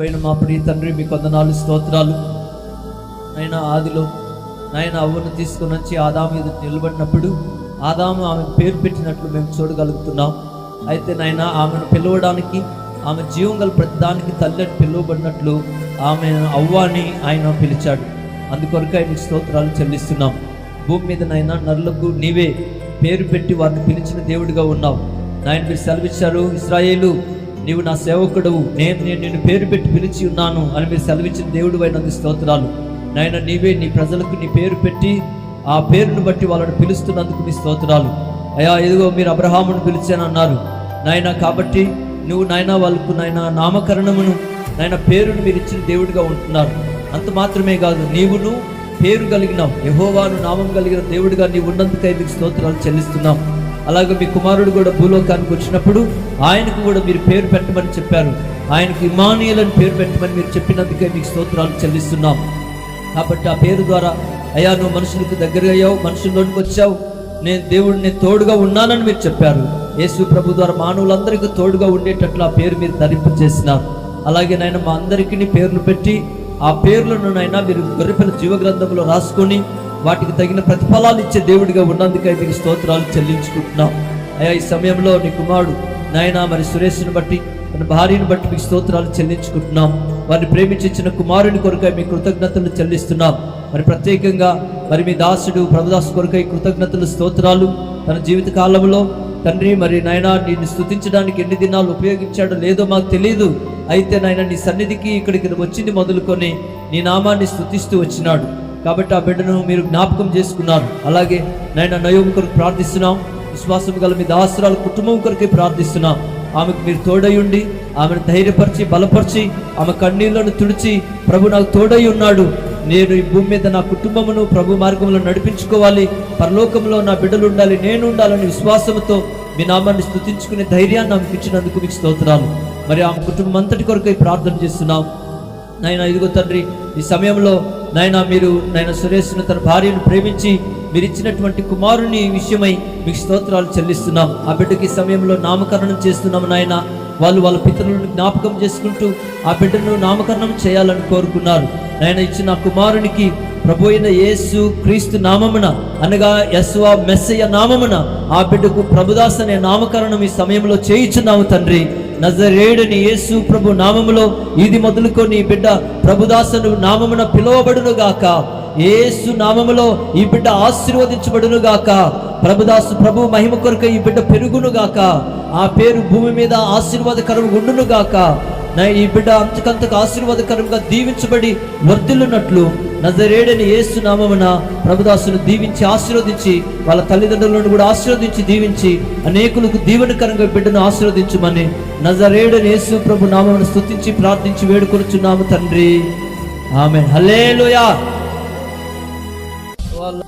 అయిన మా ప్రియ తండ్రి మీ కొందనాలు స్తోత్రాలు. నాయన ఆదిలో నాయన అవ్వను తీసుకుని వచ్చి ఆదాము ఎదుట నిలబడినప్పుడు ఆదాము ఆమె పేరు పెట్టినట్లు మేము చూడగలుగుతున్నాం. అయితే నాయన ఆమెను పిలవడానికి ఆమె జీవం గల ప్రతిదానికి తల్లి పిలువబడినట్లు ఆమె అవ్వాని ఆయన పిలిచాడు. అందుకొరకు ఆయన స్తోత్రాలు చెల్లిస్తున్నాం. భూమి మీద నాయన నరులకు నీవే పేరు పెట్టి వారిని పిలిచిన దేవుడిగా ఉన్నావు. నాయన మీరు సెలవిచ్చారు ఇస్రాయేలు నీవు నా సేవకుడు నేను నేను నిన్ను పేరు పెట్టి పిలిచి ఉన్నాను అని మీరు సెలవిచ్చిన దేవుడు అయినందు స్తోత్రాలు. నాయన నీవే నీ ప్రజలకు నీ పేరు పెట్టి ఆ పేరును బట్టి వాళ్ళని పిలుస్తున్నందుకు నీ స్తోత్రాలు. అయ్యా ఎదుగో మీరు అబ్రహామును పిలిచానన్నారు నాయన కాబట్టి నువ్వు నాయన వాళ్ళకు నాయన నామకరణమును నాయన పేరును మీరు ఇచ్చిన దేవుడిగా ఉంటున్నారు. అంత మాత్రమే కాదు నీవును పేరు కలిగినావు. యహోవాను నామం కలిగిన దేవుడిగా నీవు ఉన్నందుకై మీకు స్తోత్రాలు చెల్లిస్తున్నాం. అలాగే మీ కుమారుడు కూడా భూలోకానికి వచ్చినప్పుడు ఆయనకు కూడా మీరు పేరు పెట్టమని చెప్పారు. ఆయనకు ఇమానియల్ అని పేరు పెట్టమని మీరు చెప్పినందుకే మీకు స్తోత్రాలు చెల్లిస్తున్నాం. కాబట్టి ఆ పేరు ద్వారా అయ్యా నువ్వు మనుషులకు దగ్గర అయ్యావు మనుషుల్లోనికి వచ్చావు. నేను దేవుడు నేను తోడుగా ఉన్నానని మీరు చెప్పారు. యేసు ప్రభు ద్వారా మానవులందరికీ తోడుగా ఉండేటట్లు ఆ పేరు మీరు ధరింపు చేసినారు. అలాగే నాయన మా అందరికీ పేర్లు పెట్టి ఆ పేర్లను నైనా మీరు గొర్రెపిల్ల జీవ గ్రంథంలో రాసుకొని వాటికి తగిన ప్రతిఫలాలు ఇచ్చే దేవుడిగా ఉన్నందుకై మీకు స్తోత్రాలు చెల్లించుకుంటున్నాం. అయ్యా ఈ సమయంలో నీ కుమారుడు నాయన మరి సురేష్ని బట్టి తన భార్యను బట్టి మీకు స్తోత్రాలు చెల్లించుకుంటున్నాం. వారిని ప్రేమించిన కుమారుని కొరకై మీ కృతజ్ఞతలు చెల్లిస్తున్నాం. మరి ప్రత్యేకంగా మరి మీ దాసుడు ప్రభుదాసు కొరకై కృతజ్ఞతలు స్తోత్రాలు తన జీవిత కాలంలో తండ్రి మరి నాయన నిన్ను స్థుతించడానికి ఎన్ని దినాలు ఉపయోగించాడో లేదో మాకు తెలియదు అయితే నాయన నీ సన్నిధికి ఇక్కడికి వచ్చింది మొదలుకొని నీ నామాన్ని స్థుతిస్తూ వచ్చినాడు. కాబట్టి ఆ బిడ్డను మీరు జ్ఞాపకం చేసుకున్నారు. అలాగే నాయన నయోగం కొరకు ప్రార్థిస్తున్నాం. విశ్వాసం గల మీ దాసరాల కుటుంబం కొరకే ప్రార్థిస్తున్నాం. ఆమెకు మీరు తోడయుండి ఆమెను ధైర్యపరిచి బలపరిచి ఆమె కన్నీళ్ళను తుడిచి ప్రభు నాకు తోడై ఉన్నాడు. నేను ఈ భూమి మీద నా కుటుంబమును ప్రభు మార్గంలో నడిపించుకోవాలి. పరలోకంలో నా బిడ్డలు ఉండాలి నేను ఉండాలని విశ్వాసంతో మీ నామాన్ని స్థుతించుకునే ధైర్యాన్ని ఆమెకు ఇచ్చినందుకు మీకు స్తోత్రాలు. మరి ఆమె కుటుంబం అంతటి కొరకై ప్రార్థన చేస్తున్నాం. నాయన ఇదిగో తండ్రి ఈ సమయంలో నాయన మీరు నాయన సురేష్ను తన భార్యను ప్రేమించి మీరు ఇచ్చినటువంటి కుమారుని విషయమై మీకు స్తోత్రాలు చెల్లిస్తున్నాం. ఆ బిడ్డకి సమయంలో నామకరణం చేస్తున్నాం నాయన. వాళ్ళు వాళ్ళ పితరులను జ్ఞాపకం చేసుకుంటూ ఆ బిడ్డను నామకరణం చేయాలని కోరుకున్నారు. నాయన ఇచ్చిన కుమారునికి ప్రభు అయిన యేసు క్రీస్తు నామమున అనగా యస్వా మెస్సయ్య నామమున ఆ బిడ్డకు ప్రభుదాస్ అనే నామకరణం ఈ సమయంలో చేయించున్నాము తండ్రి. నజరేడుని యేసు ప్రభు నామములో ఇది మొదలుకొని ఈ బిడ్డ ప్రభుదాసను నామమున పిలువబడును గాక ఏసు నామములో ఈ బిడ్డ ఆశీర్వదించబడును గాక ప్రభుదాసు ప్రభు మహిమ కొరకు ఈ బిడ్డ పెరుగును గాక ఆ పేరు భూమి మీద ఆశీర్వాదకరం ఉండును గాక నా ఈ బిడ్డ అంతకంతకు ఆశీర్వాదకరంగా దీవించబడి వర్ధిల్లునట్లు నజరేడని యేసు నామమున ప్రభుదాసును దీవించి ఆశీర్వదించి వాళ్ళ తల్లిదండ్రులను కూడా ఆశీర్వదించి దీవించి అనేకులకు దీవెనకరంగా బిడ్డను ఆశీర్వదించమని నజరేడని యేసు ప్రభు నామమును స్తుతించి ప్రార్థించి వేడుకొనుచున్నాము తండ్రి. ఆమె హల్లెలూయా.